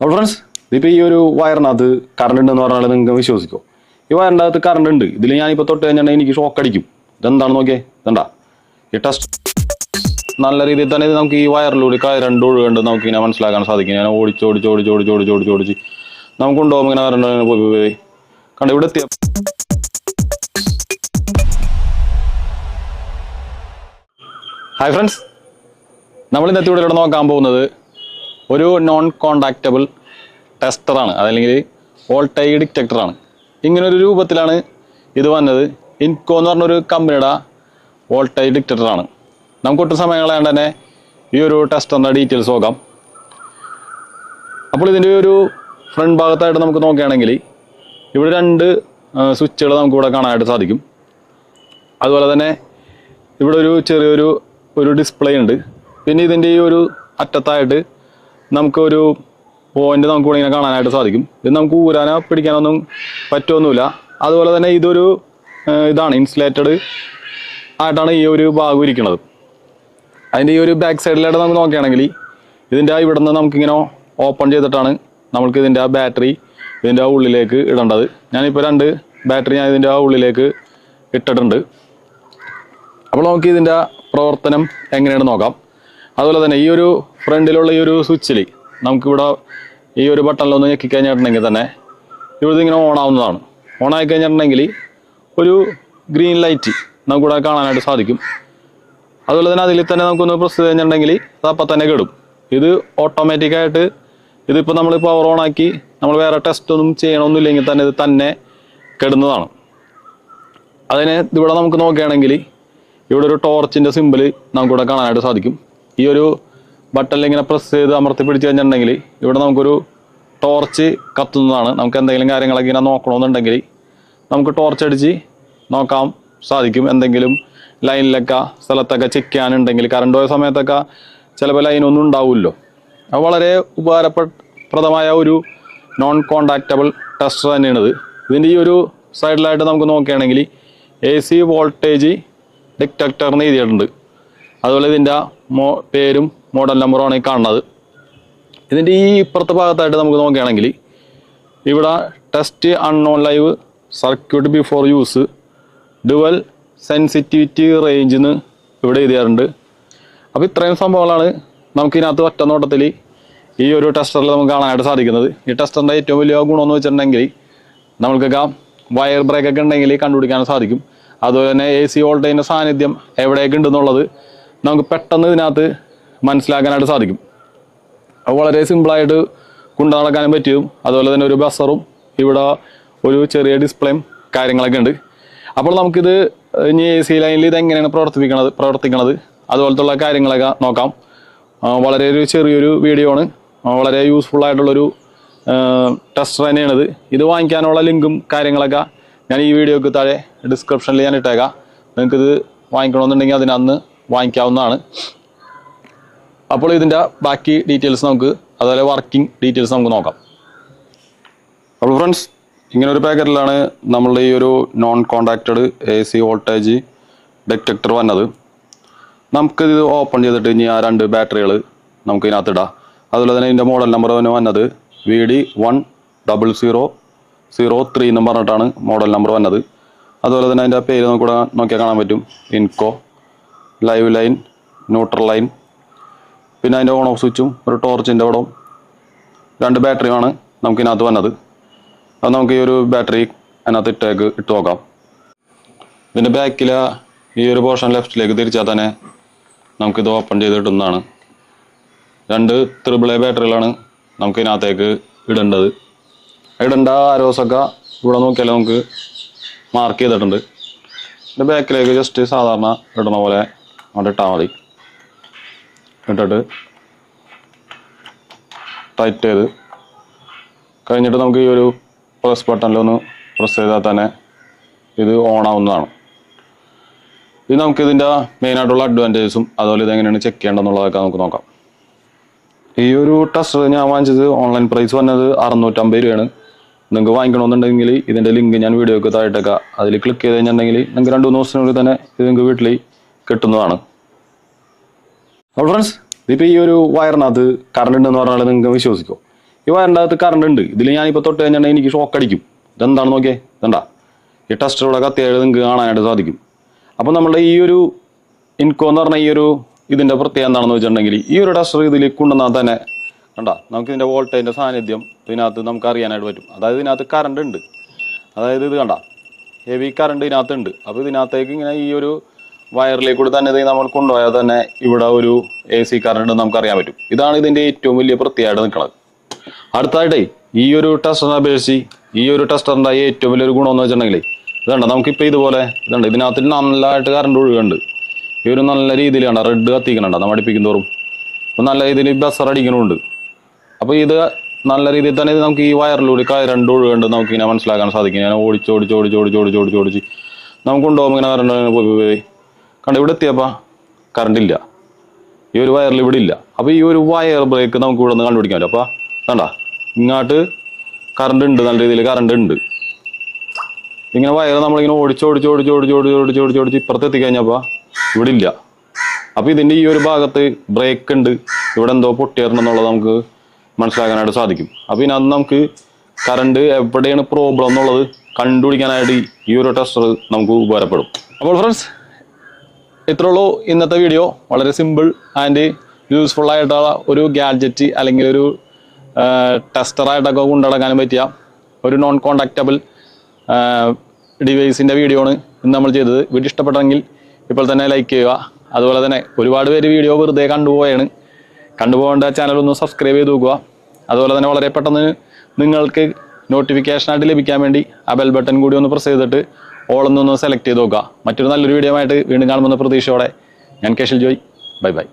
അപ്പോൾ ഫ്രണ്ട്സ് ഇതിപ്പോൾ ഈ ഒരു വയറിനകത്ത് കറണ്ട് ഉണ്ടെന്ന് പറഞ്ഞാൽ നിങ്ങൾക്ക് വിശ്വസിക്കോ. ഈ വയറിന്റെ അകത്ത് കറണ്ട് ഉണ്ട്. ഇതിൽ ഞാനിപ്പോൾ തൊട്ട് കഴിഞ്ഞാൽ എനിക്ക് ഷോക്ക് അടിക്കും. ഇതെന്താണ് നോക്കിയേ? ഇതെന്താ? ഈ ടെസ്റ്റ് നല്ല രീതിയിൽ തന്നെ ഇത് നമുക്ക് ഈ വയറിലൂടെ കയറണ്ട് ഒഴുകണ്ട് നമുക്ക് ഇങ്ങനെ മനസ്സിലാക്കാൻ സാധിക്കും. ഞാൻ ഓടിച്ച് ഓടിച്ച് ഓടിച്ച് ഓടിച്ച് ഓടിച്ച് ഓടിച്ച് ഓടിച്ച് നമുക്ക് കൊണ്ടുപോകുമ്പോൾ ഇങ്ങനെ കറണ്ട് പോയി പോയി കണ്ട? ഇവിടെ എത്തിയ ഹായ് ഫ്രണ്ട്സ് നമ്മൾ ഇന്നത്തെ ഇവിടെ നോക്കാൻ പോകുന്നത് ഒരു നോൺ കോണ്ടാക്റ്റബിൾ ടെസ്റ്ററാണ് അതല്ലെങ്കിൽ വോൾട്ടേജ് ഡിറ്റക്ടറാണ് ഇങ്ങനൊരു രൂപത്തിലാണ് ഇത് വന്നത്. ഇൻകോ എന്ന് പറഞ്ഞൊരു കമ്പനിയുടെ വോൾട്ടേജ് ഡിറ്റക്ടറാണ് നമുക്ക് ഒട്ടും സമയം തന്നെ ഈ ഒരു ടെസ്റ്ററിന്റെ ഡീറ്റെയിൽസ് നോക്കാം. അപ്പോൾ ഇതിന്റെ ഒരു ഫ്രണ്ട് ഭാഗത്തായിട്ട് നമുക്ക് നോക്കുകയാണെങ്കിൽ ഇവിടെ രണ്ട് സ്വിച്ചുകൾ നമുക്ക് ഇവിടെ കാണാനായിട്ട് സാധിക്കും. അതുപോലെ തന്നെ ഇവിടെ ഒരു ചെറിയൊരു ഒരു ഡിസ്പ്ലേ ഉണ്ട്. പിന്നെ ഇതിന്റെ ഈ ഒരു അറ്റത്തായിട്ട് നമുക്കൊരു പോയിന്റ് നമുക്ക് ഇങ്ങനെ കാണാനായിട്ട് സാധിക്കും. ഇത് നമുക്ക് ഊരാനോ പിടിക്കാനൊന്നും പറ്റുമൊന്നുമില്ല അതുപോലെ തന്നെ ഇതൊരു ഇതാണ് ഇൻസുലേറ്റഡ് ആയിട്ടാണ് ഈ ഒരു ഭാഗം ഇരിക്കുന്നത്. അതിന്റെ ഈ ഒരു ബാക്ക് സൈഡിലായിട്ട് നമുക്ക് നോക്കുകയാണെങ്കിൽ ഇതിന്റെ ആ ഇവിടെ നിന്ന് നമുക്കിങ്ങനെ ഓപ്പൺ ചെയ്തിട്ടാണ് നമുക്ക് ഇതിന്റെ ആ ബാറ്ററി ഇതിന്റെ ആ ഉള്ളിലേക്ക് ഇടേണ്ടത്. ഞാനിപ്പോൾ രണ്ട് ബാറ്ററി ഞാൻ ഇതിന്റെ ആ ഉള്ളിലേക്ക് ഇട്ടിട്ടുണ്ട്. അപ്പോൾ നമുക്ക് ഇതിന്റെ പ്രവർത്തനം എങ്ങനെയാണ് നോക്കാം. അതുപോലെ തന്നെ ഈ ഒരു ഫ്രണ്ടിലുള്ള ഈ ഒരു സ്വിച്ചിൽ നമുക്കിവിടെ ഈ ഒരു ബട്ടണിലൊന്ന് ഞെക്കി കഴിഞ്ഞിട്ടുണ്ടെങ്കിൽ തന്നെ ഇവിടെ ഇങ്ങനെ ഓൺ ആവുന്നതാണ്. ഓൺ ആയി കഴിഞ്ഞിട്ടുണ്ടെങ്കിൽ ഒരു ഗ്രീൻ ലൈറ്റ് നമുക്കിവിടെ കാണാനായിട്ട് സാധിക്കും. അതുപോലെ തന്നെ അതിൽ തന്നെ നമുക്കൊന്ന് പ്രസ് കഴിഞ്ഞിട്ടുണ്ടെങ്കിൽ അപ്പം തന്നെ കെടും. ഇത് ഓട്ടോമാറ്റിക്കായിട്ട് ഇതിപ്പോൾ നമ്മൾ പവർ ഓൺ ആക്കി നമ്മൾ വേറെ ടെസ്റ്റ് ഒന്നും ചെയ്യണമെന്നില്ലെങ്കിൽ തന്നെ ഇത് തന്നെ കെടുന്നതാണ്. അതിനെ ഇവിടെ നമുക്ക് നോക്കുകയാണെങ്കിൽ ഇവിടെ ഒരു ടോർച്ചിന്റെ സിമ്പിൾ നമുക്കിവിടെ കാണാനായിട്ട് സാധിക്കും. ഈ ഒരു ബട്ടണിൽ ഇങ്ങനെ പ്രസ് ചെയ്ത് അമർത്തി പിടിച്ച് കഴിഞ്ഞിട്ടുണ്ടെങ്കിൽ ഇവിടെ നമുക്കൊരു ടോർച്ച് കത്തുന്നതാണ്. നമുക്ക് എന്തെങ്കിലും കാര്യങ്ങളൊക്കെ ഇങ്ങനെ നോക്കണമെന്നുണ്ടെങ്കിൽ നമുക്ക് ടോർച്ച് അടിച്ച് നോക്കാം സാധിക്കും. എന്തെങ്കിലും ലൈനിലൊക്കെ സ്ഥലത്തൊക്കെ ചെക്ക് ചെയ്യാനുണ്ടെങ്കിൽ കറണ്ട് പോയ സമയത്തൊക്കെ ചിലപ്പോൾ ലൈനൊന്നും ഉണ്ടാവുമല്ലോ അത് വളരെ ഉപകാരപ്രദമായ ഒരു നോൺ കോണ്ടാക്റ്റബിൾ ടെസ്റ്റർ തന്നെയാണിത് ഇതിന്റെ ഈ ഒരു സൈഡിലായിട്ട് നമുക്ക് നോക്കുകയാണെങ്കിൽ എ സി വോൾട്ടേജ് ഡിറ്റക്ടർ എന്ന് എഴുതിയിട്ടുണ്ട്. അതുപോലെ ഇതിന്റെ മോ പേരും മോഡൽ നമ്പറുമാണ് ഈ കാണുന്നത്. ഇതിന്റെ ഈ ഇപ്പുറത്തെ ഭാഗത്തായിട്ട് നമുക്ക് നോക്കുകയാണെങ്കിൽ ഇവിടെ test unknown live circuit before use dual sensitivity range എന്ന് ഇവിടെ എഴുതിയാറുണ്ട്. അപ്പോൾ ഇത്രയും സംഭവങ്ങളാണ് നമുക്ക് ഇതിനകത്ത് ഒറ്റ നോട്ടത്തിൽ ഈ ഒരു ടെസ്റ്ററിൽ നമുക്ക് കാണാനായിട്ട് സാധിക്കുന്നത്. ഈ ടെസ്റ്ററിന്റെ ഏറ്റവും വലിയ ഗുണമെന്ന് വെച്ചിട്ടുണ്ടെങ്കിൽ നമ്മൾക്കൊക്കെ വയർ ബ്രേക്കൊക്കെ ഉണ്ടെങ്കിൽ കണ്ടുപിടിക്കാൻ സാധിക്കും. അതുപോലെ തന്നെ എ സി വോൾട്ടേജിന്റെ സാന്നിധ്യം എവിടെയൊക്കെ ഉണ്ടെന്നുള്ളത് നമുക്ക് പെട്ടെന്ന് ഇതിനകത്ത് മനസ്സിലാക്കാനായിട്ട് സാധിക്കും. അത് വളരെ സിമ്പിളായിട്ട് കൊണ്ടു നടക്കാനും പറ്റും. അതുപോലെ തന്നെ ഒരു ബസറും ഇവിടെ ഒരു ചെറിയ ഡിസ്പ്ലേയും കാര്യങ്ങളൊക്കെ ഉണ്ട്. അപ്പോൾ നമുക്കിത് ഇനി എ സി ലൈനിൽ ഇത് എങ്ങനെയാണ് പ്രവർത്തിപ്പിക്കണത് പ്രവർത്തിക്കണത്? അതുപോലത്തുള്ള കാര്യങ്ങളൊക്കെ നോക്കാം. വളരെ ഒരു ചെറിയൊരു വീഡിയോ ആണ്. വളരെ യൂസ്ഫുൾ ആയിട്ടുള്ളൊരു ടെസ്റ്റർ തന്നെയാണിത്. ഇത് വാങ്ങിക്കാനുള്ള ലിങ്കും കാര്യങ്ങളൊക്കെ ഞാൻ ഈ വീഡിയോക്ക് താഴെ ഡിസ്ക്രിപ്ഷനിൽ ഞാൻ ഇട്ടേക്കാം. നിങ്ങൾക്കിത് വാങ്ങിക്കണമെന്നുണ്ടെങ്കിൽ അതിനന്ന് വാങ്ങിക്കാവുന്നതാണ്. അപ്പോൾ ഇതിന്റെ ബാക്കി ഡീറ്റെയിൽസ് നമുക്ക് അതുപോലെ വർക്കിംഗ് ഡീറ്റെയിൽസ് നമുക്ക് നോക്കാം. അപ്പോൾ ഫ്രണ്ട്സ് ഇങ്ങനെ ഒരു പാക്കറ്റിലാണ് നമ്മളുടെ ഈ ഒരു non contacted A C voltage detector വന്നത് നമുക്കിത് ഓപ്പൺ ചെയ്തിട്ട് ഇനി ആ രണ്ട് ബാറ്ററികൾ നമുക്ക് ഇതിനകത്ത് ഇടാം. അതുപോലെ തന്നെ ഇതിന്റെ മോഡൽ നമ്പർ തന്നെ വന്നത് V D one double zero zero three എന്ന് പറഞ്ഞിട്ടാണ് മോഡൽ നമ്പർ വന്നത്. അതുപോലെ തന്നെ അതിന്റെ പേര് നമുക്കിവിടെ നോക്കിയാൽ കാണാൻ പറ്റും. ഇൻകോ ലൈവ് ലൈൻ ന്യൂട്രൽ ലൈൻ പിന്നെ അതിന്റെ ഓൺ ഓഫ് സ്വിച്ചും ഒരു ടോർച്ചിന്റെ അവിടവും. രണ്ട് ബാറ്ററിയുമാണ് നമുക്കിതിനകത്ത് വന്നത്. അത് നമുക്ക് ഈ ഒരു ബാറ്ററി അതിനകത്ത് ഇട്ടേക്ക് ഇട്ട് നോക്കാം. പിന്നെ ബാക്കിൽ ഈ ഒരു പോർഷൻ ലെഫ്റ്റിലേക്ക് തിരിച്ചാൽ തന്നെ നമുക്കിത് ഓപ്പൺ ചെയ്ത് ഇടുന്നതാണ്. രണ്ട് ത്രിബിൾ എ ബാറ്ററികളാണ് നമുക്ക് ഇതിനകത്തേക്ക് ഇടേണ്ടത്. ഇടേണ്ട ആരോസൊക്കെ ഇവിടെ നോക്കിയാൽ നമുക്ക് മാർക്ക് ചെയ്തിട്ടുണ്ട്. ഇതിന്റെ ബാക്കിലേക്ക് ജസ്റ്റ് സാധാരണ ഇടണ പോലെ അവിടെ ഇട്ടാൽ മതി. ഇട്ടിട്ട് ടൈറ്റ് ചെയ്ത് കഴിഞ്ഞിട്ട് നമുക്ക് ഈ ഒരു പ്രസ് ബട്ടണിലൊന്ന് പ്രസ് ചെയ്താൽ തന്നെ ഇത് ഓൺ ആവുന്നതാണ്. ഇത് നമുക്ക് ഇതിന്റെ മെയിനായിട്ടുള്ള അഡ്വാന്റേജസും അതുപോലെ ഇത് എങ്ങനെയാണ് ചെക്ക് ചെയ്യേണ്ടതെന്നുള്ളതൊക്കെ നമുക്ക് നോക്കാം. ഈ ഒരു ടെസ്റ്റർ ഞാൻ വാങ്ങിച്ചത് ഓൺലൈൻ പ്രൈസ് വന്നത് അറുന്നൂറ്റമ്പത് രൂപയാണ്. നിങ്ങൾക്ക് വാങ്ങിക്കണമെന്നുണ്ടെങ്കിൽ ഇതിന്റെ ലിങ്ക് ഞാൻ വീഡിയോക്ക് താഴെട്ടേക്കാം അതിൽ ക്ലിക്ക് ചെയ്ത് കഴിഞ്ഞിട്ടുണ്ടെങ്കിൽ നിങ്ങൾക്ക് രണ്ട് മൂന്ന് ദിവസത്തിനുള്ളിൽ തന്നെ ഇത് നിങ്ങൾക്ക് വീട്ടിൽ കിട്ടുന്നതാണ്. ഫ്രണ്ട്സ് ഇതിപ്പോൾ ഈ ഒരു വയറിനകത്ത് കറണ്ട് ഉണ്ടെന്ന് പറഞ്ഞാൽ നിങ്ങൾക്ക് വിശ്വസിക്കോ. ഈ വയറിന്റെ അകത്ത് കറണ്ട് ഉണ്ട്. ഇതിൽ ഞാനിപ്പോൾ തൊട്ട് കഴിഞ്ഞാൽ എനിക്ക് ഷോക്ക് അടിക്കും. ഇതെന്താണ് നോക്കിയേ? ഇതണ്ട ഈ ടെസ്റ്ററോടെ കത്തിയായത് നിങ്ങൾക്ക് കാണാനായിട്ട് സാധിക്കും. അപ്പോൾ നമ്മുടെ ഈ ഒരു ഇൻകോ എന്ന് പറഞ്ഞ ഈ ഒരു ഇതിന്റെ പ്രത്യേകത എന്താണെന്ന് വെച്ചിട്ടുണ്ടെങ്കിൽ ഈ ഒരു ടെസ്റ്റർ ഇതിൽ കൊണ്ടുവന്നാൽ തന്നെ കണ്ട നമുക്ക് ഇതിന്റെ വോൾട്ടേജിന്റെ സാന്നിധ്യം ഇതിനകത്ത് നമുക്ക് അറിയാനായിട്ട് പറ്റും. അതായത് ഇതിനകത്ത് കറണ്ട് ഉണ്ട്. അതായത് ഇത് കണ്ട ഹെവി കറണ്ട് ഇതിനകത്തുണ്ട് അപ്പോൾ ഇതിനകത്തേക്ക് ഇങ്ങനെ ഈ ഒരു വയറിലേക്ക് കൂടി തന്നെ നമ്മൾ കൊണ്ടുപോയാൽ തന്നെ ഇവിടെ ഒരു എ സി കറണ്ട് നമുക്ക് അറിയാൻ പറ്റും. ഇതാണ് ഇതിന്റെ ഏറ്റവും വലിയ പ്രത്യേകത നിൽക്കുന്നത്. അടുത്തായിട്ടേ ഈ ഒരു ടെസ്റ്ററിനെ അപേക്ഷിച്ച് ഈ ഒരു ടെസ്റ്ററിന്റെ ഏറ്റവും വലിയൊരു ഗുണം എന്ന് വെച്ചിട്ടുണ്ടെങ്കിൽ ഇതുണ്ട് നമുക്കിപ്പോൾ ഇതുപോലെ ഇതുണ്ട് ഇതിനകത്ത് നല്ലതായിട്ട് കറണ്ട് ഒഴുകുന്നുണ്ട്. ഈ ഒരു നല്ല രീതിയിലാണ് റെഡ് കത്തിക്കണുണ്ട് നമ്മൾ അടിപ്പിക്കും തോറും. അപ്പോൾ നല്ല രീതിയിൽ ബസർ അടിക്കണമുണ്ട് അപ്പോൾ ഇത് നല്ല രീതിയിൽ തന്നെ ഇത് നമുക്ക് ഈ വയറിലൂടെ കയറണ്ട് ഒഴുകുന്നുണ്ട് നമുക്ക് ഇങ്ങനെ മനസ്സിലാക്കാൻ സാധിക്കും. ഞാൻ ഓടിച്ച് നമുക്ക് കൊണ്ടുപോകുമ്പോൾ ഇങ്ങനെ കറണ്ട് പോയി പോയി. കണ്ട ഇവിടെ എത്തിയപ്പോൾ കറണ്ട് ഇല്ല. ഈ ഒരു വയറിൽ ഇവിടെ ഇല്ല. അപ്പൊ ഈ ഒരു വയർ ബ്രേക്ക് നമുക്ക് ഇവിടെ നിന്ന് കണ്ടുപിടിക്കാമല്ലോ അപ്പൊ കണ്ട ഇങ്ങോട്ട് കറണ്ട് ഉണ്ട് നല്ല രീതിയിൽ കറണ്ട് ഉണ്ട്. ഇങ്ങനെ വയർ നമ്മളിങ്ങനെ ഓടിച്ചോടിച്ച് ഓടിച്ച് ഓടിച്ച് ഓടിച്ച് ഓടിച്ച് ഓടിച്ച് ഓടിച്ച് ഇപ്പുറത്ത് എത്തിക്കഴിഞ്ഞപ്പോൾ ഇവിടെ ഇല്ല. അപ്പൊ ഇതിന്റെ ഈ ഒരു ഭാഗത്ത് ബ്രേക്ക് ഉണ്ട്. ഇവിടെ എന്തോ പൊട്ടിയറണെന്നുള്ളത് നമുക്ക് മനസ്സിലാക്കാനായിട്ട് സാധിക്കും. അപ്പൊ ഇനി അന്ന് നമുക്ക് കറണ്ട് എവിടെയാണ് പ്രോബ്ലം എന്നുള്ളത് കണ്ടുപിടിക്കാനായിട്ട് ഈ ഒരു ടെസ്റ്റർ നമുക്ക് ഉപകാരപ്പെടും. അപ്പോൾ ഫ്രണ്ട്സ് ഇത്രേ ഉള്ളൂ ഇന്നത്തെ വീഡിയോ വളരെ സിമ്പിൾ ആൻഡ് യൂസ്ഫുൾ ആയിട്ടുള്ള ഒരു ഗാഡ്ജറ്റ് അല്ലെങ്കിൽ ഒരു ടെസ്റ്ററായിട്ടൊക്കെ കൊണ്ടുനടക്കാനും പറ്റിയ ഒരു നോൺ കോണ്ടാക്റ്റബിൾ ഡിവൈസിന്റെ വീഡിയോ ആണ് ഇന്ന് നമ്മൾ ചെയ്തത്. വീഡിയോ ഇഷ്ടപ്പെട്ടെങ്കിൽ ഇപ്പോൾ തന്നെ ലൈക്ക് ചെയ്യുക. അതുപോലെ തന്നെ ഒരുപാട് പേര് വീഡിയോ വെറുതെ കണ്ടുപോയാണ് കണ്ടുപോകേണ്ട ചാനൽ ഒന്ന് സബ്സ്ക്രൈബ് ചെയ്ത് നോക്കുക. അതുപോലെ തന്നെ വളരെ പെട്ടെന്ന് നിങ്ങൾക്ക് നോട്ടിഫിക്കേഷനായിട്ട് ലഭിക്കാൻ വേണ്ടി ആ ബെൽ ബട്ടൺ കൂടി ഒന്ന് പ്രസ് ചെയ്തിട്ട് ഓളൊന്നൊന്ന് സെലക്ട് ചെയ്ത് നോക്കുക. മറ്റൊരു നല്ലൊരു വീഡിയോ ആയിട്ട് വീണ്ടും കാണുമെന്ന പ്രതീക്ഷയോടെ ഞാൻ കേശൽ ജോയ്. Bye bye